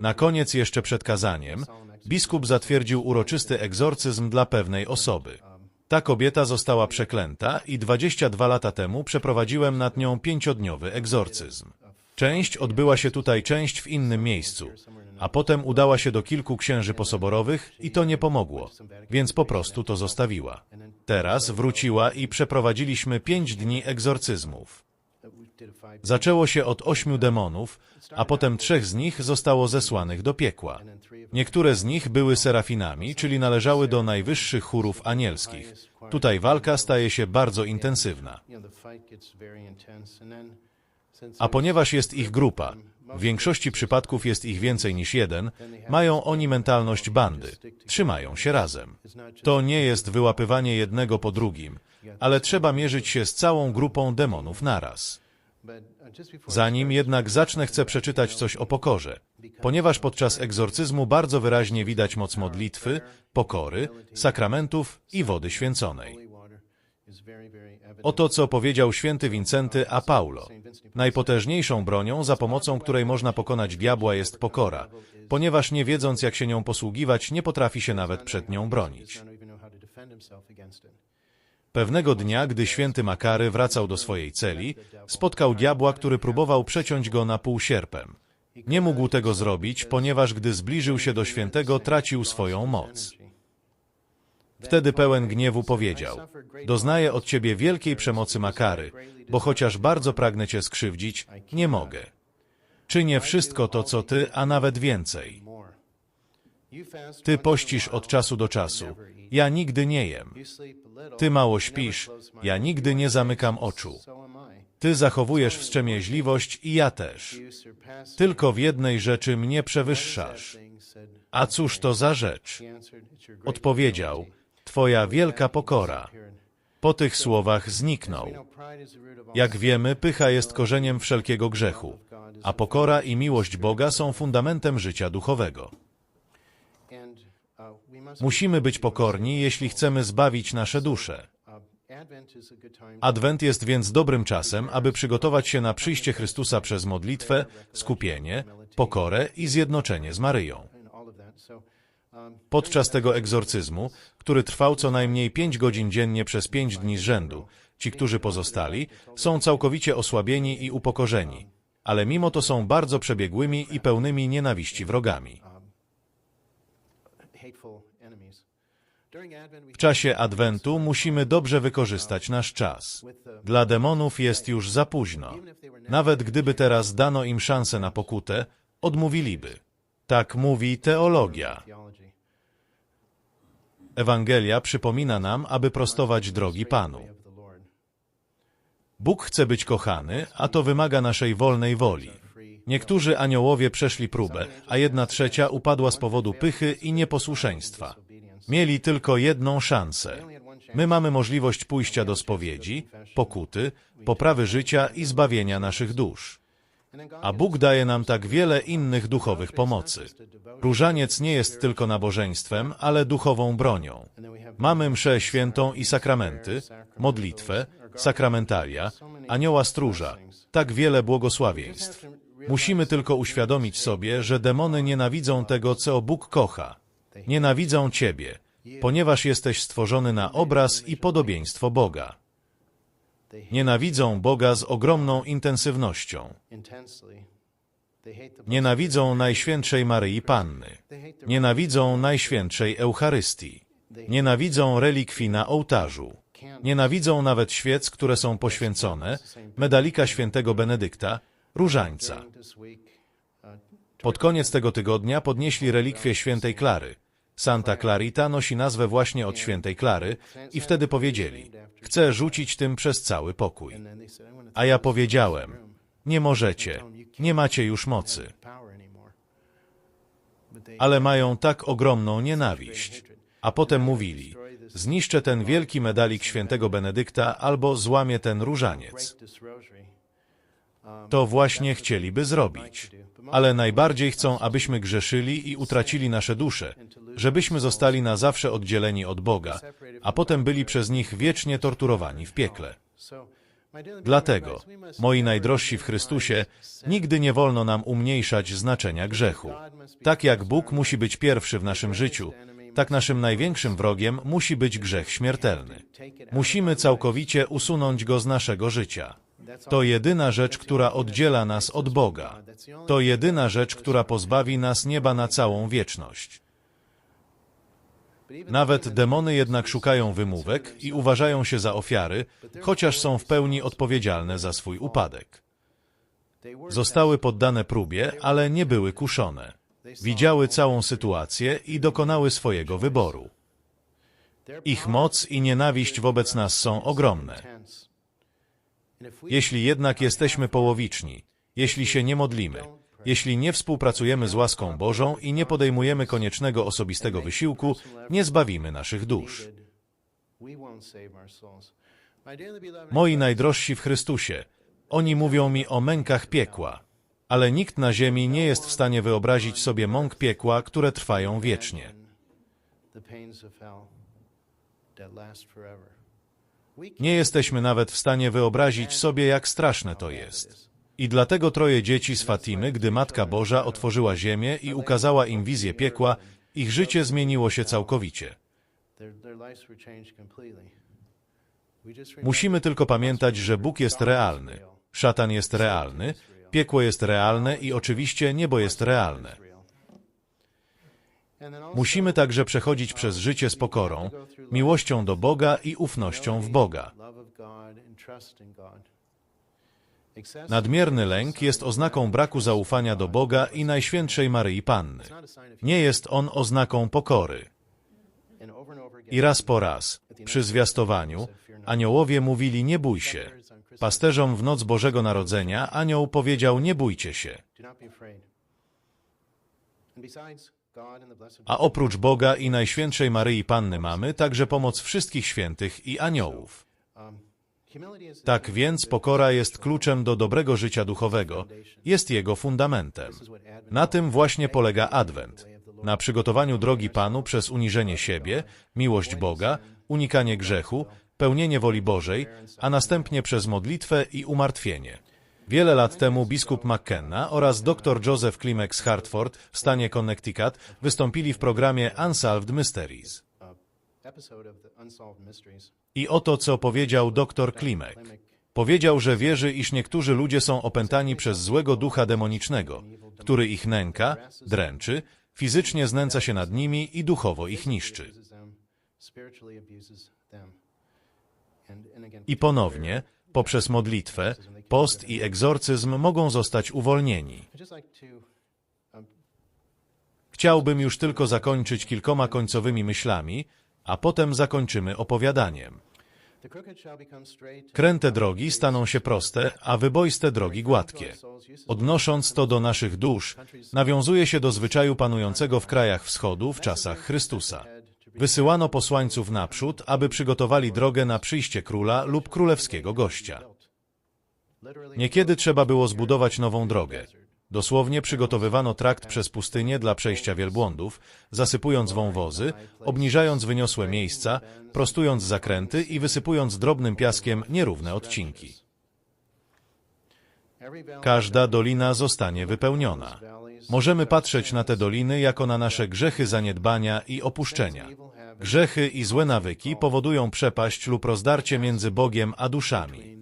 Na koniec jeszcze przed kazaniem biskup zatwierdził uroczysty egzorcyzm dla pewnej osoby. Ta kobieta została przeklęta i 22 lata temu przeprowadziłem nad nią pięciodniowy egzorcyzm. Część odbyła się tutaj, część w innym miejscu, a potem udała się do kilku księży posoborowych i to nie pomogło, więc po prostu to zostawiła. Teraz wróciła i przeprowadziliśmy pięć dni egzorcyzmów. Zaczęło się od ośmiu demonów, a potem trzech z nich zostało zesłanych do piekła. Niektóre z nich były serafinami, czyli należały do najwyższych chórów anielskich. Tutaj walka staje się bardzo intensywna. A ponieważ jest ich grupa, w większości przypadków jest ich więcej niż jeden, mają oni mentalność bandy. Trzymają się razem. To nie jest wyłapywanie jednego po drugim, ale trzeba mierzyć się z całą grupą demonów naraz. Zanim jednak zacznę, chcę przeczytać coś o pokorze, ponieważ podczas egzorcyzmu bardzo wyraźnie widać moc modlitwy, pokory, sakramentów i wody święconej. Oto co powiedział święty Wincenty a Paulo. Najpotężniejszą bronią, za pomocą której można pokonać diabła, jest pokora, ponieważ nie wiedząc, jak się nią posługiwać, nie potrafi się nawet przed nią bronić. Pewnego dnia, gdy święty Makary wracał do swojej celi, spotkał diabła, który próbował przeciąć go na pół sierpem. Nie mógł tego zrobić, ponieważ gdy zbliżył się do świętego, tracił swoją moc. Wtedy pełen gniewu powiedział, doznaję od ciebie wielkiej przemocy Makary, bo chociaż bardzo pragnę cię skrzywdzić, nie mogę. Czynię wszystko to, co ty, a nawet więcej. Ty pościsz od czasu do czasu, ja nigdy nie jem. Ty mało śpisz, ja nigdy nie zamykam oczu. Ty zachowujesz wstrzemięźliwość i ja też. Tylko w jednej rzeczy mnie przewyższasz. A cóż to za rzecz? Odpowiedział, Twoja wielka pokora. Po tych słowach zniknął. Jak wiemy, pycha jest korzeniem wszelkiego grzechu, a pokora i miłość Boga są fundamentem życia duchowego. Musimy być pokorni, jeśli chcemy zbawić nasze dusze. Adwent jest więc dobrym czasem, aby przygotować się na przyjście Chrystusa przez modlitwę, skupienie, pokorę i zjednoczenie z Maryją. Podczas tego egzorcyzmu, który trwał co najmniej pięć godzin dziennie przez pięć dni z rzędu, ci, którzy pozostali, są całkowicie osłabieni i upokorzeni, ale mimo to są bardzo przebiegłymi i pełnymi nienawiści wrogami. W czasie Adwentu musimy dobrze wykorzystać nasz czas. Dla demonów jest już za późno. Nawet gdyby teraz dano im szansę na pokutę, odmówiliby. Tak mówi teologia. Ewangelia przypomina nam, aby prostować drogi Panu. Bóg chce być kochany, a to wymaga naszej wolnej woli. Niektórzy aniołowie przeszli próbę, a jedna trzecia upadła z powodu pychy i nieposłuszeństwa. Mieli tylko jedną szansę. My mamy możliwość pójścia do spowiedzi, pokuty, poprawy życia i zbawienia naszych dusz. A Bóg daje nam tak wiele innych duchowych pomocy. Różaniec nie jest tylko nabożeństwem, ale duchową bronią. Mamy mszę świętą i sakramenty, modlitwę, sakramentalia, anioła stróża, tak wiele błogosławieństw. Musimy tylko uświadomić sobie, że demony nienawidzą tego, co Bóg kocha. Nienawidzą Ciebie, ponieważ jesteś stworzony na obraz i podobieństwo Boga. Nienawidzą Boga z ogromną intensywnością. Nienawidzą Najświętszej Maryi Panny. Nienawidzą Najświętszej Eucharystii. Nienawidzą relikwii na ołtarzu. Nienawidzą nawet świec, które są poświęcone, medalika świętego Benedykta, różańca. Pod koniec tego tygodnia podnieśli relikwię świętej Klary. Santa Clarita nosi nazwę właśnie od świętej Klary i wtedy powiedzieli, chcę rzucić tym przez cały pokój. A ja powiedziałem, nie możecie, nie macie już mocy. Ale mają tak ogromną nienawiść. A potem mówili, zniszczę ten wielki medalik świętego Benedykta albo złamię ten różaniec. To właśnie chcieliby zrobić. Ale najbardziej chcą, abyśmy grzeszyli i utracili nasze dusze, żebyśmy zostali na zawsze oddzieleni od Boga, a potem byli przez nich wiecznie torturowani w piekle. Dlatego, moi najdrożsi w Chrystusie, nigdy nie wolno nam umniejszać znaczenia grzechu. Tak jak Bóg musi być pierwszy w naszym życiu, tak naszym największym wrogiem musi być grzech śmiertelny. Musimy całkowicie usunąć go z naszego życia. To jedyna rzecz, która oddziela nas od Boga. To jedyna rzecz, która pozbawi nas nieba na całą wieczność. Nawet demony jednak szukają wymówek i uważają się za ofiary, chociaż są w pełni odpowiedzialne za swój upadek. Zostały poddane próbie, ale nie były kuszone. Widziały całą sytuację i dokonały swojego wyboru. Ich moc i nienawiść wobec nas są ogromne. Jeśli jednak jesteśmy połowiczni, jeśli się nie modlimy, jeśli nie współpracujemy z łaską Bożą i nie podejmujemy koniecznego osobistego wysiłku, nie zbawimy naszych dusz. Moi najdrożsi w Chrystusie, oni mówią mi o mękach piekła, ale nikt na ziemi nie jest w stanie wyobrazić sobie mąk piekła, które trwają wiecznie. Nie jesteśmy nawet w stanie wyobrazić sobie, jak straszne to jest. I dlatego troje dzieci z Fatimy, gdy Matka Boża otworzyła ziemię i ukazała im wizję piekła, ich życie zmieniło się całkowicie. Musimy tylko pamiętać, że Bóg jest realny, szatan jest realny, piekło jest realne i oczywiście niebo jest realne. Musimy także przechodzić przez życie z pokorą, miłością do Boga i ufnością w Boga. Nadmierny lęk jest oznaką braku zaufania do Boga i Najświętszej Maryi Panny. Nie jest on oznaką pokory. I raz po raz, przy zwiastowaniu, aniołowie mówili nie bój się. Pasterzom w noc Bożego Narodzenia anioł powiedział nie bójcie się. A oprócz Boga i Najświętszej Maryi Panny mamy także pomoc wszystkich świętych i aniołów. Tak więc pokora jest kluczem do dobrego życia duchowego, jest jego fundamentem. Na tym właśnie polega Adwent. Na przygotowaniu drogi Panu przez uniżenie siebie, miłość Boga, unikanie grzechu, pełnienie woli Bożej, a następnie przez modlitwę i umartwienie. Wiele lat temu biskup McKenna oraz dr Joseph Klimek z Hartford w stanie Connecticut wystąpili w programie Unsolved Mysteries. I oto co powiedział dr Klimek. Powiedział, że wierzy, iż niektórzy ludzie są opętani przez złego ducha demonicznego, który ich nęka, dręczy, fizycznie znęca się nad nimi i duchowo ich niszczy. I ponownie, poprzez modlitwę, post i egzorcyzm mogą zostać uwolnieni. Chciałbym już tylko zakończyć kilkoma końcowymi myślami, a potem zakończymy opowiadaniem. Kręte drogi staną się proste, a wyboiste drogi gładkie. Odnosząc to do naszych dusz, nawiązuje się do zwyczaju panującego w krajach wschodu w czasach Chrystusa. Wysyłano posłańców naprzód, aby przygotowali drogę na przyjście króla lub królewskiego gościa. Niekiedy trzeba było zbudować nową drogę. Dosłownie przygotowywano trakt przez pustynię dla przejścia wielbłądów, zasypując wąwozy, obniżając wyniosłe miejsca, prostując zakręty i wysypując drobnym piaskiem nierówne odcinki. Każda dolina zostanie wypełniona. Możemy patrzeć na te doliny jako na nasze grzechy zaniedbania i opuszczenia. Grzechy i złe nawyki powodują przepaść lub rozdarcie między Bogiem a duszami.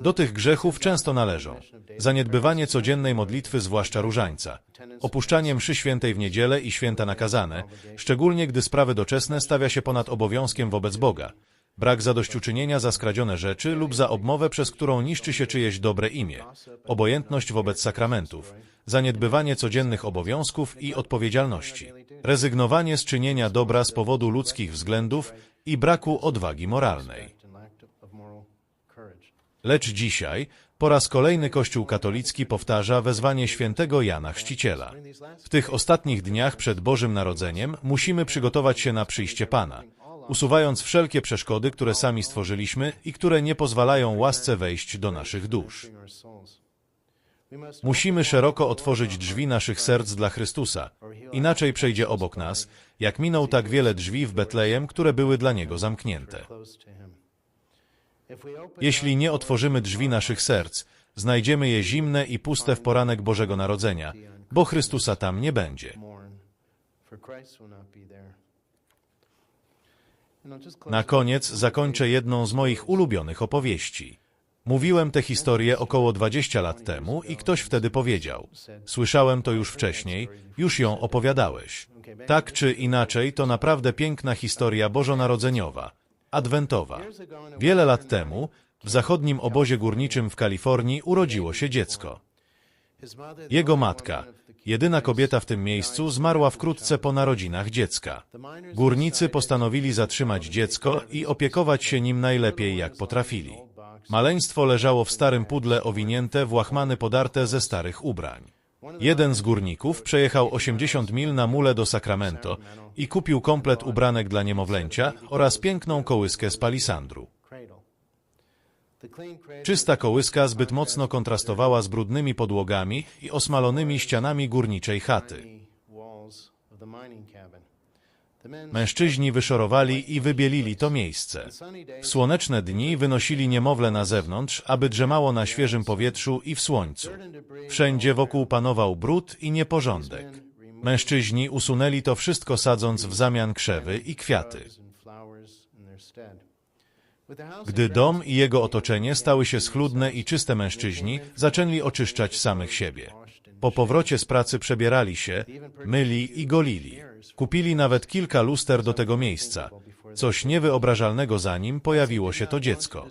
Do tych grzechów często należą zaniedbywanie codziennej modlitwy, zwłaszcza różańca, opuszczanie mszy świętej w niedzielę i święta nakazane, szczególnie gdy sprawy doczesne stawia się ponad obowiązkiem wobec Boga, brak zadośćuczynienia za skradzione rzeczy lub za obmowę, przez którą niszczy się czyjeś dobre imię, obojętność wobec sakramentów, zaniedbywanie codziennych obowiązków i odpowiedzialności, rezygnowanie z czynienia dobra z powodu ludzkich względów i braku odwagi moralnej. Lecz dzisiaj po raz kolejny Kościół katolicki powtarza wezwanie świętego Jana Chrzciciela. W tych ostatnich dniach przed Bożym Narodzeniem musimy przygotować się na przyjście Pana, usuwając wszelkie przeszkody, które sami stworzyliśmy i które nie pozwalają łasce wejść do naszych dusz. Musimy szeroko otworzyć drzwi naszych serc dla Chrystusa, inaczej przejdzie obok nas, jak minął tak wiele drzwi w Betlejem, które były dla Niego zamknięte. Jeśli nie otworzymy drzwi naszych serc, znajdziemy je zimne i puste w poranek Bożego Narodzenia, bo Chrystusa tam nie będzie. Na koniec zakończę jedną z moich ulubionych opowieści. Mówiłem tę historię około 20 lat temu i ktoś wtedy powiedział: Słyszałem to już wcześniej, już ją opowiadałeś. Tak czy inaczej, to naprawdę piękna historia bożonarodzeniowa, adwentowa. Wiele lat temu w zachodnim obozie górniczym w Kalifornii urodziło się dziecko. Jego matka, jedyna kobieta w tym miejscu, zmarła wkrótce po narodzinach dziecka. Górnicy postanowili zatrzymać dziecko i opiekować się nim najlepiej jak potrafili. Maleństwo leżało w starym pudle owinięte w łachmany podarte ze starych ubrań. Jeden z górników przejechał 80 mil na mule do Sacramento i kupił komplet ubranek dla niemowlęcia oraz piękną kołyskę z palisandru. Czysta kołyska zbyt mocno kontrastowała z brudnymi podłogami i osmalonymi ścianami górniczej chaty. Mężczyźni wyszorowali i wybielili to miejsce. W słoneczne dni wynosili niemowlę na zewnątrz, aby drzemało na świeżym powietrzu i w słońcu. Wszędzie wokół panował brud i nieporządek. Mężczyźni usunęli to wszystko sadząc w zamian krzewy i kwiaty. Gdy dom i jego otoczenie stały się schludne i czyste mężczyźni zaczęli oczyszczać samych siebie. Po powrocie z pracy przebierali się, myli i golili. Kupili nawet kilka luster do tego miejsca. Coś niewyobrażalnego zanim pojawiło się to dziecko.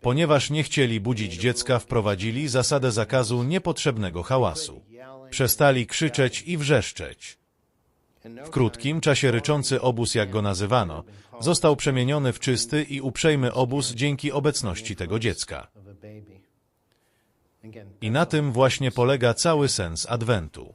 Ponieważ nie chcieli budzić dziecka, wprowadzili zasadę zakazu niepotrzebnego hałasu. Przestali krzyczeć i wrzeszczeć. W krótkim czasie ryczący obóz, jak go nazywano, został przemieniony w czysty i uprzejmy obóz dzięki obecności tego dziecka. I na tym właśnie polega cały sens Adwentu.